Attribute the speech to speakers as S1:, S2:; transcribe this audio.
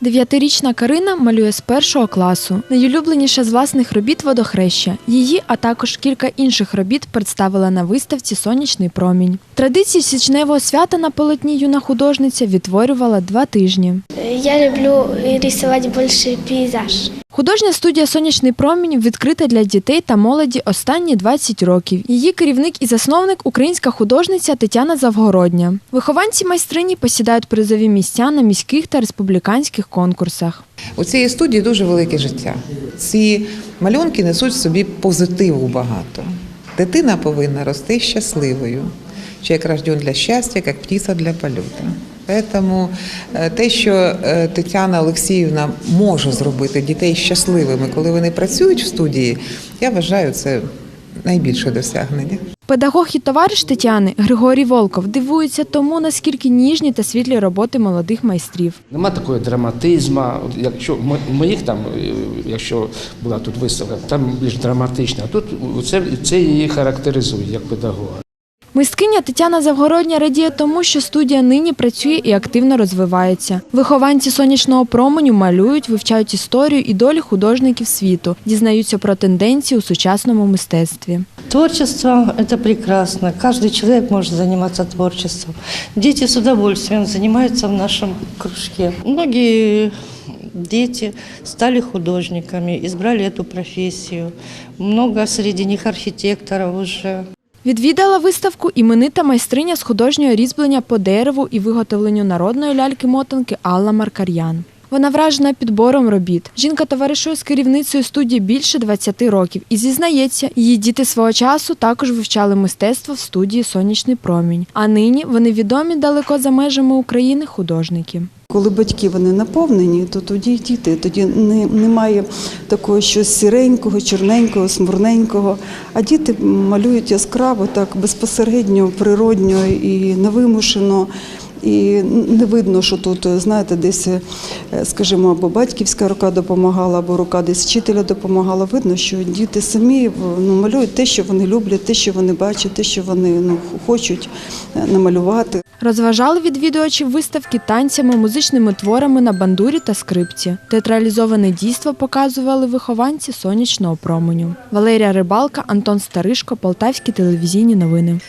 S1: Дев'ятирічна Карина малює з першого класу. Найулюбленіше з власних робіт водохреща. Її, а також кілька інших робіт представила на виставці Сонячний промінь. Традиції січневого свята на полотні юна художниця відтворювала два тижні.
S2: Я люблю рисовать больше пейзаж.
S1: Художня студія Сонячний промінь відкрита для дітей та молоді останні 20 років. Її керівник і засновник українська художниця Тетяна Завгородня. Вихованці майстрині посідають призові місця на міських та республіканських конкурсах.
S3: У цієї студії дуже велике життя. Ці малюнки несуть в собі позитиву багато. Дитина повинна рости щасливою. Человек рожден для щастя, як птиця для польоту. Тому е, те, що е, Тетяна Олексіївна може зробити дітей щасливими, коли вони працюють в студії, я вважаю це найбільше досягнення.
S1: Педагог і товариш Тетяни Григорій Волков дивується тому, наскільки ніжні та світлі роботи молодих майстрів.
S4: Нема такого драматизму. Якщо мо- моїх там, е, якщо була тут виставка, там більш драматична. Тут це, це її характеризує як педагога.
S1: Мисткиня Тетяна Завгородня радіє тому, що студія нині працює і активно розвивається. Вихованці сонячного променю малюють, вивчають історію і долі художників світу, дізнаються про тенденції у сучасному мистецтві.
S5: Творчество – это прекрасно. Каждый человек может заниматься творчеством. Дети с удовольствием занимаются в нашем кружке. Многие дети стали художниками, избрали эту профессию. Много среди них архитекторов уже.
S1: Відвідала виставку іменита майстриня з художнього різьблення по дереву і виготовленню народної ляльки-мотанки Алла Маркар'ян. Вона вражена підбором робіт. Жінка товаришує з керівницею студії більше 20 років і зізнається, її діти свого часу також вивчали мистецтво в студії Сонячний промінь. А нині вони відомі далеко за межами України художники.
S6: Коли батьки вони наповнені, то тоді й діти. Тоді не, немає такого щось сіренького, чорненького, смурненького. А діти малюють яскраво, так безпосередньо, природньо і невимушено. І не видно, що тут, знаєте, десь, е, скажімо, або батьківська рука допомагала, або рука десь вчителя допомагала. Видно, що діти самі ну, малюють те, що вони люблять, те, що вони бачать, те, що вони ну, хочуть е, намалювати.
S1: Розважали відвідувачів виставки танцями, музичними творами на бандурі та скрипці. Театралізоване дійство показували вихованці сонячного променю. Валерія Рибалка, Антон Старишко, Полтавські телевізійні новини.